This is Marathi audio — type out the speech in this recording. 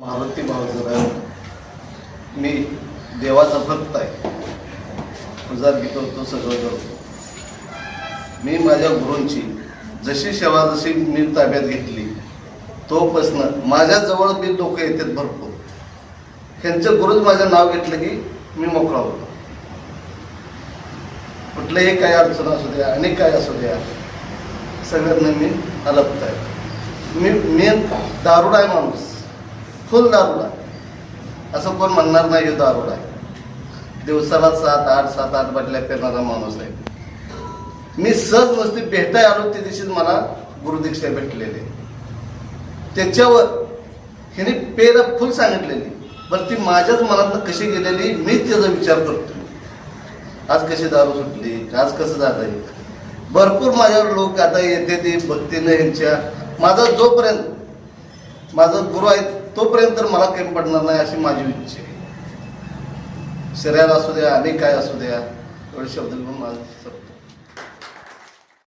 मारुती भावजरा मी देवाचा भक्त आहे. पूजा करतो सगळं करतो मी माझ्या गुरूंची जशी सेवा जशी मी ताब्यात घेतली तोपासनं माझ्याजवळ बी मी लोक येतात भरपूर. ह्यांचं गुरुच माझं नाव घेतलं की मी मोकळा होतो. कुठलंही काय अडचण असू द्या आणि काय असू द्या सगळ्यांना मी अलपत आहे. मी मेन दारुड आहे माणूस. फुल दारुड. आहे असं कोण म्हणणार नाही हे दारुड आहे. दिवसाला सात आठ सात आठ बाटल्या पेरणारा माणूस आहे. मी सहज नुसती भेटाय आलो त्या दिवशीच मला गुरुदीक्षा भेटलेली. त्याच्यावर हिने पेरा फुल सांगितलेली. बरं ती माझ्याच मनातनं कशी गेलेली मीच त्याचा विचार करतो आज कशी दारू सुटली? आज कसं झालंय? भरपूर माझ्यावर लोक आता येते ते भक्तीनं यांच्या माझा जोपर्यंत माझा गुरु आहे तोपर्यंत तर मला काही पडणार नाही अशी माझी इच्छा आहे. शरीर असू द्या आणि काय असू द्या एवढे शब्द घेऊन माझं